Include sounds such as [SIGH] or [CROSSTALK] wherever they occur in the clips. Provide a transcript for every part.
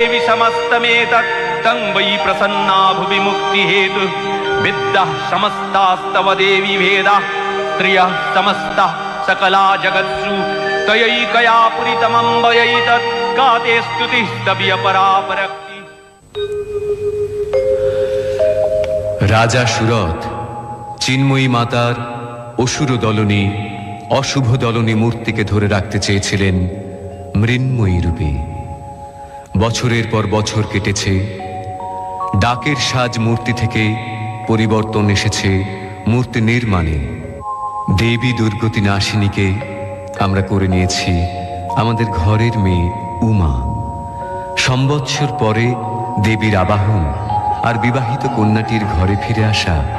देवि समस्तमेतत् तं वै प्रसन्ना भुवि मुक्तिहेतु विद्याः समस्तास्तव देवि भेदाः स्त्रियः समस्तः सकला जगत्सु तयैकया पुरितमम्बयैतत् का ते स्तुतिः स्तव्यपरापरक्ति রাজা সুরথ চিন্ময়ী মাতার অসুর দলনী অশুভ দলনী মূর্তিকে ধরে রাখতে চেয়েছিলেন মৃন্ময়ী রূপে বছরের পর বছর কেটেছে। ডাকের সাজ মূর্তি থেকে পরিবর্তন এসেছে মূর্তি নির্মাণে। দেবী দুর্গতি নাশিনীকে আমরা করে নিয়েছি আমাদের ঘরের মেয়ে উমা। সম্বৎসর পরে দেবীর আবাহন আর বিবাহিত কন্যাটির ঘরে ফিরে আসা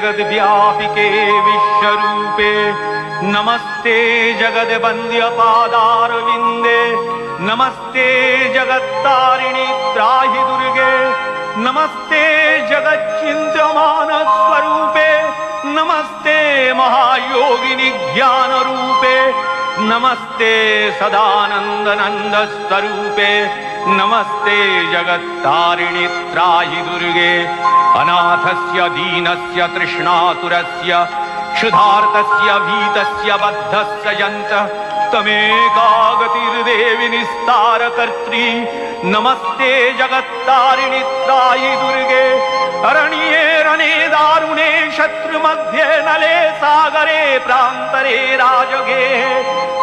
जगद्व्यापिके विश्वरूपे। नमस्ते जगद्वन्द्यपादारविन्दे। नमस्ते जगत्तारिणि त्राहि दुर्गे। नमस्ते जगच्चिन्त्यमानस्वरूपे नमस्ते महायोगिनि ज्ञानरूपे। नमस्ते सदानन्दनन्द स्वरूपे नमस्ते जगत्तारिणि त्राहि दुर्गे अनाथस्य दीनस्य तृष्णातुरस्य क्षुधार्तस्य भीतस्य बद्धस्य यन्त तमेकागतिर्देवि निस्तारकर्त्री नमस्ते जगत्तारिणि त्रायि दुर्गे अरण्ये रणे दारुणे शत्रुमध्ये नले सागरे प्रान्तरे राजगे।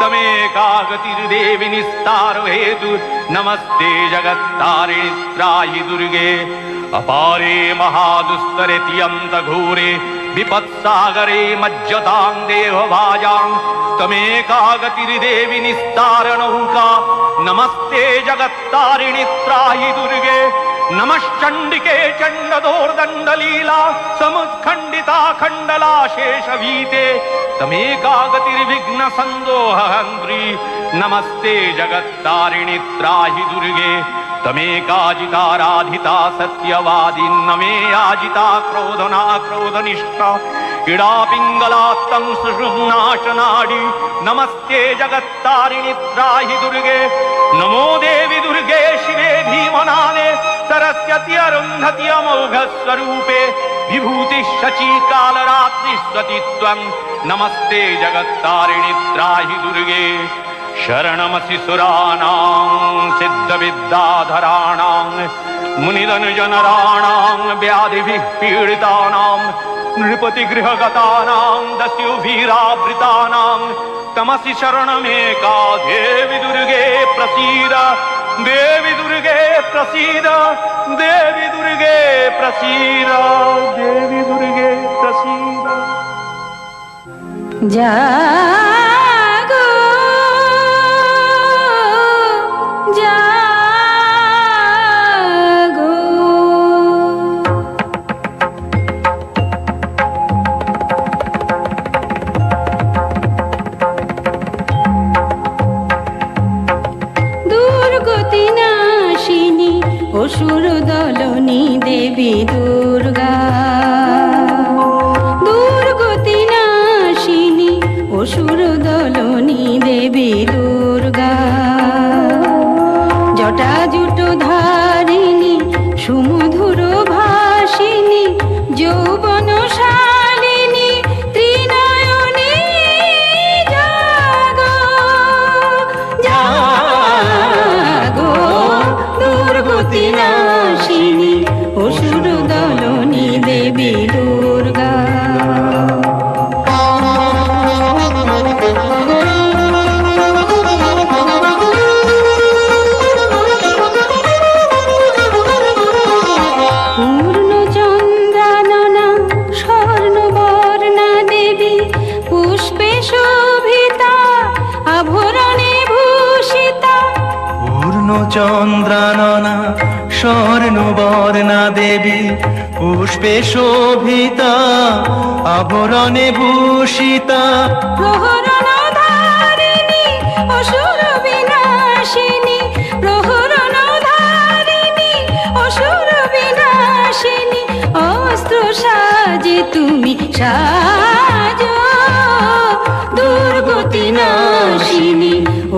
तमेकागतिर्देवि निस्तार हेतु नमस्ते जगत्तारिणि त्रायि दुर्गे। अपारे महादुस्तरे विपत्सागरे मज्जतां देवभाजां तमेकागतिर्देवि निस्तारणौका नमस्ते जगत्तारिणि त्राहि दुर्गे नमश्चण्डिके चण्डदोर्दण्डलीला समुत्खण्डिता खण्डला शेषभीते तमेकागतिर्विघ्न सन्दोहन्त्री नमस्ते जगत्तारिणि त्राहि दुर्गे तमेकाजिताराधिता सत्यवादी नमे याजिता क्रोधना क्रोधनिष्ठा इडा पिङ्गलात्तं सुषुम्नाशनाडि नमस्ते जगत्तारिणि त्राहि दुर्गे। नमो देवि दुर्गे शिवे भीमनाने सरस्वती अरुन्धति अमोघस्वरूपे। विभूतिः शची कालरात्रिस्वति त्वं। नमस्ते जगत्तारिणि त्राहि दुर्गे। शरणमसि सुराणां सिद्धविद्याधराणां मुनिधनुजनराणां व्याधिभिः पीडितानां नृपतिगृहगतानां दस्युभिरावृतानां तमसि शरणमेका देवि दुर्गे प्रसीद, देवि दुर्गे प्रसीद, देवि दुर्गे प्रसीद, देवि दुर्गे प्रसीद। জাগো জটা জুটো ধারিণী সুমধুর ভাসিনী যৌবন চন্দ্রাননা স্বর্ণবর্ণা দেবী পুষ্পে শোভিতা আভরণে ভূষিতা। প্রহরণ ধারিণী অসুর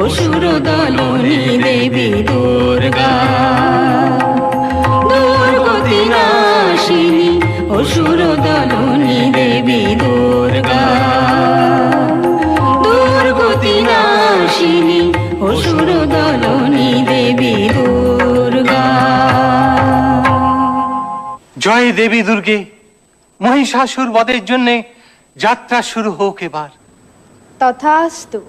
অসুর দলনী দেবী দুর্গা। দুর্গতি নাশিনী অসুর দলনী দেবী দুর্গা। দুর্গতি নাশিনী অসুর দলনী দেবী দুর্গা। জয় দেবী দুর্গে মহিষাসুর বধের জন্য যাত্রা শুরু হোক এবার। তথাস্তু।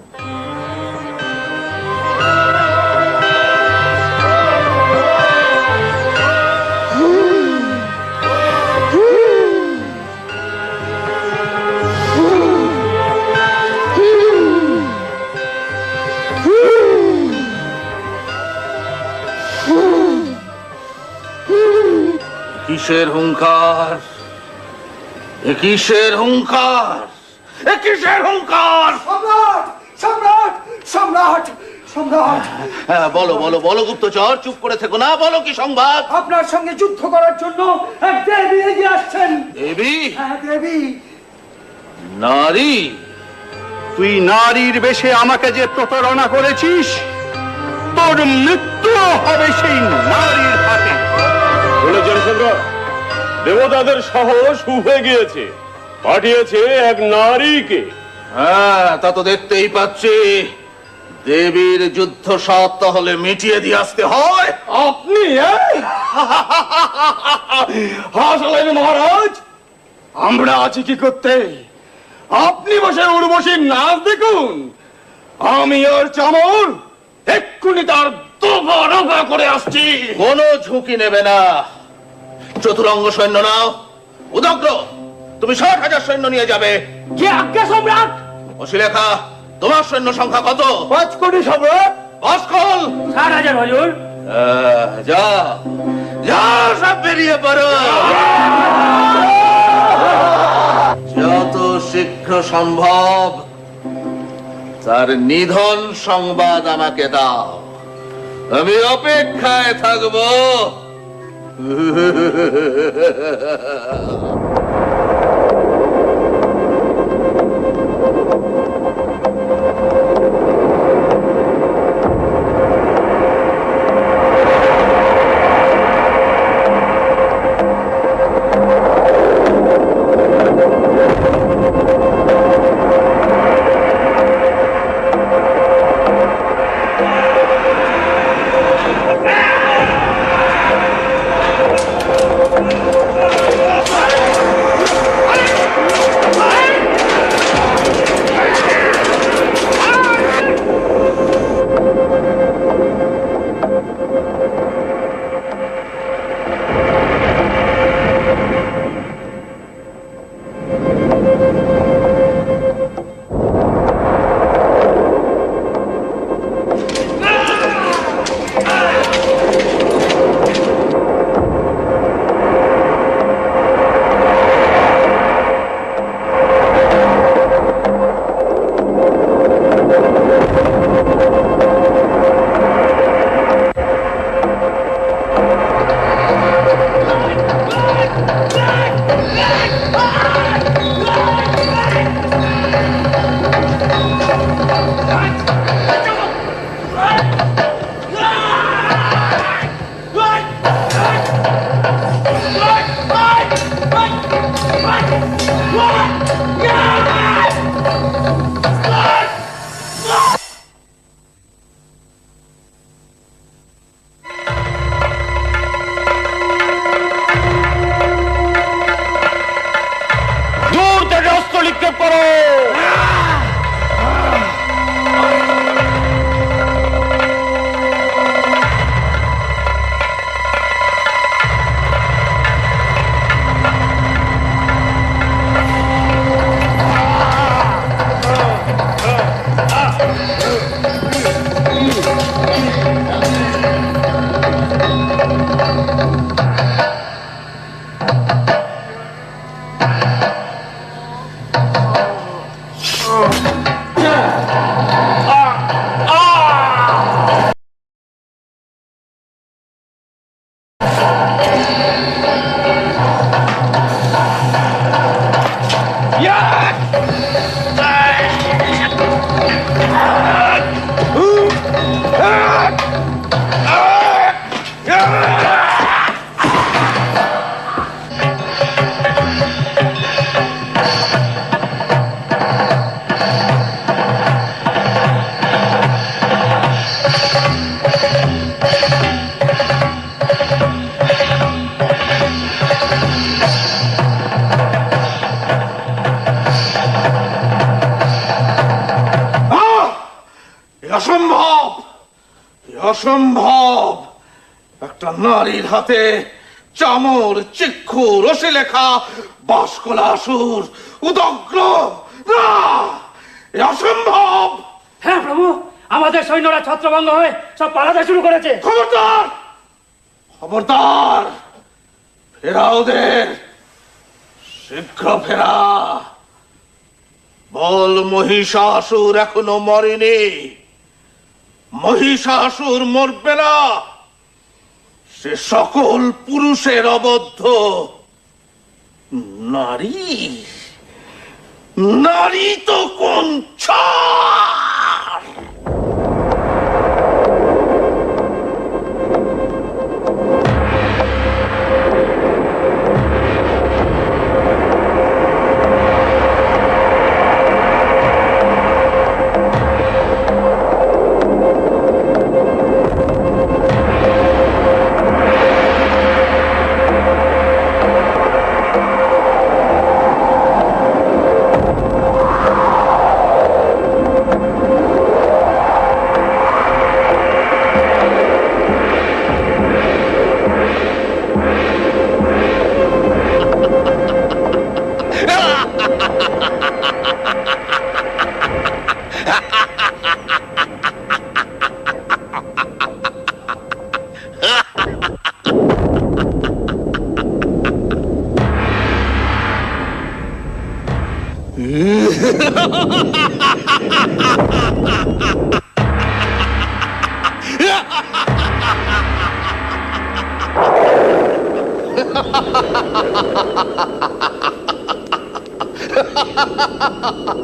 কিসের হুঙ্কার এ কিসের হুঙ্কার এ কিসের হুঙ্কার সম্রাট সম্রাট সম্রাট সম্রাট! হ্যাঁ বলো বলো বলো গুপ্তচর চুপ করে থেকো না বলো কি সংবাদ? আপনার সঙ্গে যুদ্ধ করার জন্য এক দেবী এগিয়ে আসছেন। দেবী? হ্যাঁ দেবী। নারী? তুই নারীর বেশে আমাকে যে প্রতারণা করেছিস তোর মৃত্যু হবে সেই নারীর হাতে। সম্রাট দেবতাদের সাহস উঠে গিয়েছে। পাঠিয়েছে এক নারীকে। হ্যাঁ তা তো দেখতেই পাচ্ছি। দেবীর যুদ্ধ সাত তাহলে মিটিয়ে দিয়ে আসতে হয়। আপনি হাসলেন মহারাজ আমরা আছি কি করতে? আপনি বসে উর্বশীর নাচ দেখুন। আমি ওর চামর এক্ষুনি তার দফা রফা করে আসছি। কোনো ঝুঁকি নেবে না। চতুরঙ্গ সৈন্য নাও। উদগ্র তুমি ষাট হাজার সৈন্য নিয়ে যাবে। কি আজ্ঞা সম্রাট? অশিলেখা তোমার সৈন্য সংখ্যা কত? পাঁচ কোটি সম্রাট। ভাস্কল ষাট হাজার হজুর। যা যা সব বেরিয়ে পড়ো। যত শীঘ্র সম্ভব তার নিধন সংবাদ আমাকে দাও। আমি অপেক্ষায় থাকব। [LAUGHS] Let's go! অসম্ভব একটা নারীর হাতে চামর চিক্ষু রসে লেখা বাসকলা সুর উদগ্র না অসম্ভব। হ্যাঁ প্রভু আমাদের সৈন্যরা ছত্রভঙ্গ হয়ে সব পালাতে শুরু করেছে। খবরদার! খবরদার! ফেরা ওদের। শীঘ্র ফেরা। বল মহিষাসুর এখনও মরেনি। মহিষাসুর মরবে না। সে সকল পুরুষের অবদ্ধ। নারী? নারী তো কোন ছাড় ha ha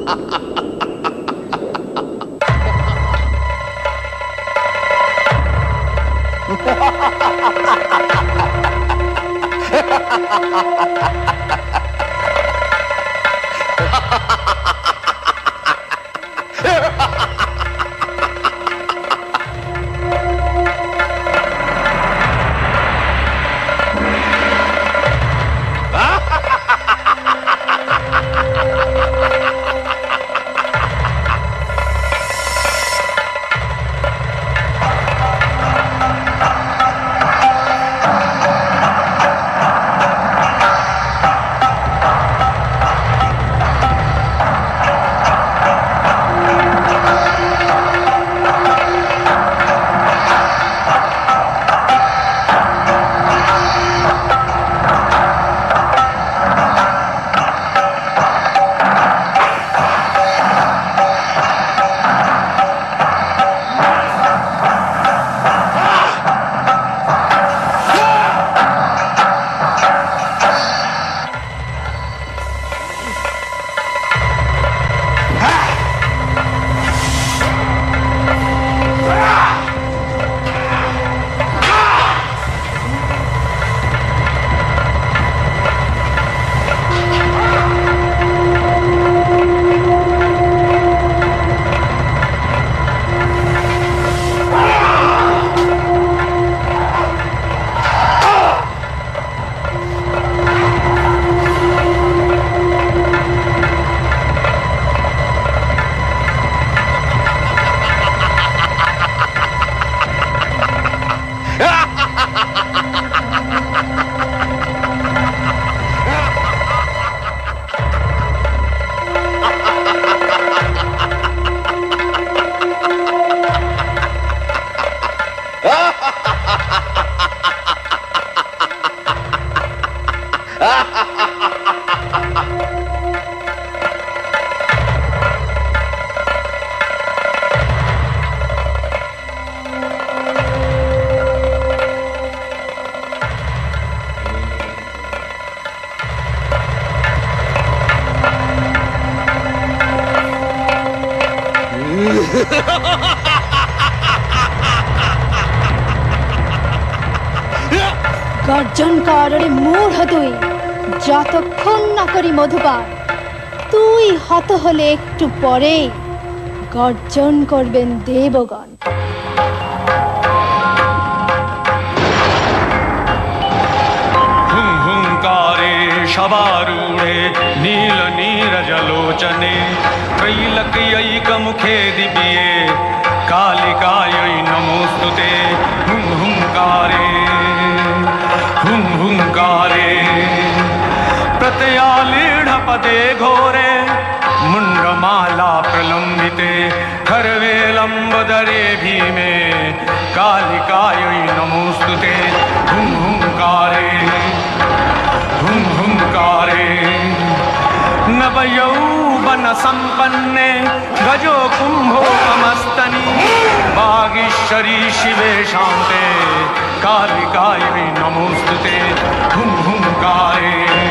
গর্জন কর রে মূঢ় তুই যতক্ষণ না করি মধুপান তুই হত হলে একটু পরেই গর্জন করবেন দেবগণ हुं हुंकारे शबारूढे नील नीरजलोचने त्रैलक्यैकमुखे दिव्ये कालिकायै नमोऽस्तु ते हुं हुङ्कारे हुङ्कारे प्रतयालीढपदे घोरे। मुण्डमाला प्रलम्बिते खर्वे लम्बदरे भीमे। कालिकायै नमोऽस्तु ते हुं हुङ्कारे हुं हुङ्कारे नवयौवन सम्पन्ने गजो कुम्भो नमस्तनि वागीश्वरी शिवे शान्ते कालिकायै नमोऽस्तु ते हुं हुङ्कारे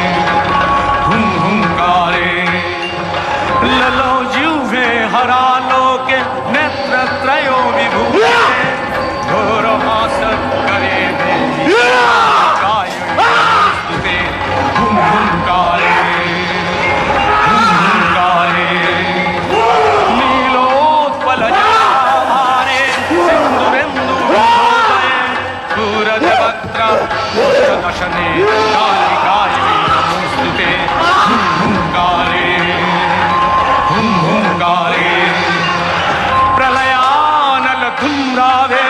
ప్రళయానల ధుమ్రావే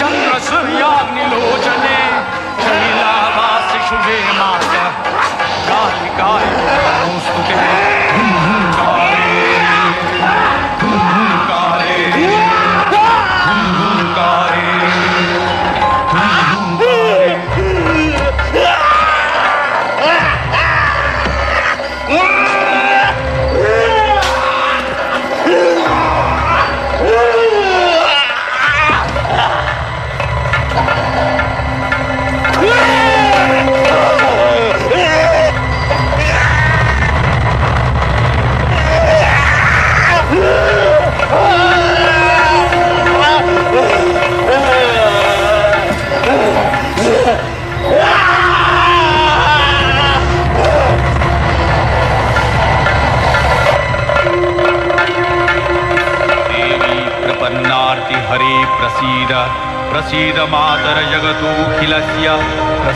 చంద్ర సూర్యాగ్నిలోచనే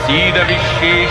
torcida, vixi.